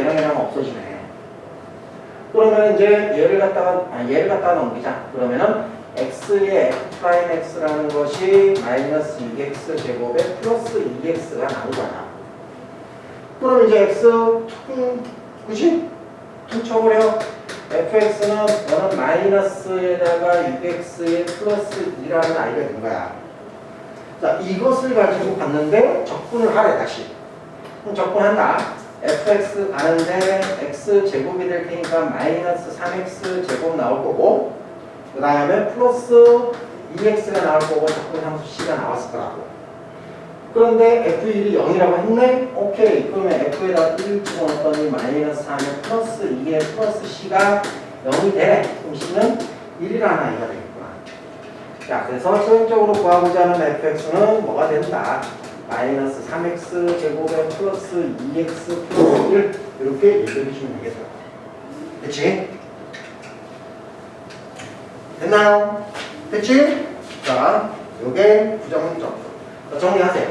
얘랑 얘랑 없어지네. 그러면 이제 얘를 갖다가 아, 얘를 갖다가 넘기자. 그러면은 x의 프라임 x라는 것이 마이너스 2x 제곱에 플러스 2x가 나오잖아. 그럼 이제 x 퉁 그지? 퉁 쳐버려. fx는 너는 마이너스에다가 6x의 플러스 2라는 아이가 된 거야. 자, 이것을 가지고 봤는데 적분을 하래 다시. 그럼 적분한다. Fx 가는데 x 제곱이 될 테니까 마이너스 3x 제곱 나올 거고 그 다음에 플러스 2x가 나올 거고 적분 함수 c가 나왔을 거라고. 그런데 f1이 0이라고 했네? 오케이. 그러면 f에다 1을 집어넣었더니 마이너스 3에 플러스 2에 플러스 c가 0이 돼. 그럼 c는 1이라는 아이가 되겠구나. 자, 그래서 최종적으로 구하고자 하는 fx는 뭐가 된다? 마이너스 3x 제곱에 플러스 2x 플러스 1 이렇게 얘기해 주시면 되겠다. 그치? 됐나요? 됐지? 자, 요게 부정문점. 정리하세요.